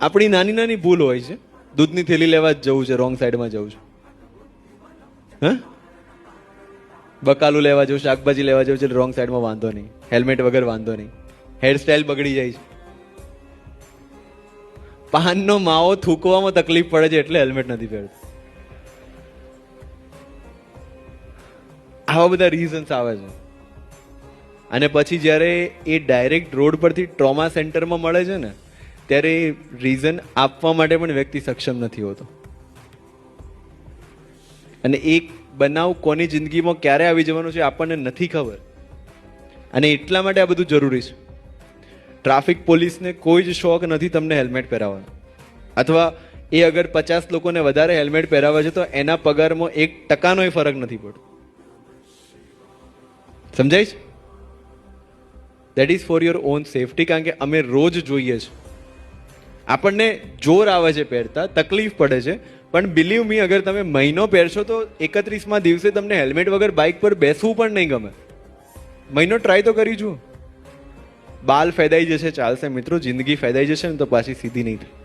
આપણી નાની નાની ભૂલ હોય છે. દૂધની થેલી લેવા જ જવું છે રોંગ સાઈડમાં જવું છે. હા? બકાલું લેવા જવું શાકભાજી લેવા જવું છે રોંગ સાઈડમાં વાંધો નહીં. હેલ્મેટ વગર વાંધો નહીં. હેરસ્ટાઈલ બગડી જાય છે. પાનનો માવો થૂકવામાં તકલીફ પડે છે એટલે હેલ્મેટ નથી પહેરતો. આવા બધા રીઝન્સ આવે છે. અને પછી જ્યારે એ ડાયરેક્ટ રોડ પરથી ટ્રોમા સેન્ટરમાં મળે છે ને ત્યારે રીઝન આપવા માટે પણ વ્યક્તિ સક્ષમ નથી હોતો. અને એક બનાવ કોની જિંદગીમાં ક્યારે આવી જવાનું છે આપણને નથી ખબર. અને એટલા માટે આ બધું જરૂરી છે. ટ્રાફિક પોલીસને કોઈ જ શોખ નથી તમને હેલ્મેટ પહેરાવવાનો. અથવા એ અગર પચાસ લોકોને વધારે હેલ્મેટ પહેરાવે છે તો એના પગારમાં એક ટકાનોય ફરક નથી પડતો. સમજાય છે? That is for your own safety કારણ કે અમે રોજ જોઈએ છે. આપણને જોર આવે છે પહેરતા, તકલીફ પડે છે. પણ બિલીવ મી અગર તમે મહિનો પહેરશો તો એકત્રીસમાં દિવસે તમને હેલ્મેટ વગર બાઇક પર બેસવું પણ નહીં ગમે. મહિનો ટ્રાય તો કરી જુઓ. બાલ ફેદાઈ જશે, ચાલશે મિત્રો, જિંદગી ફેદાઈ જશે ને તો પાછી સીધી નહીં થાય.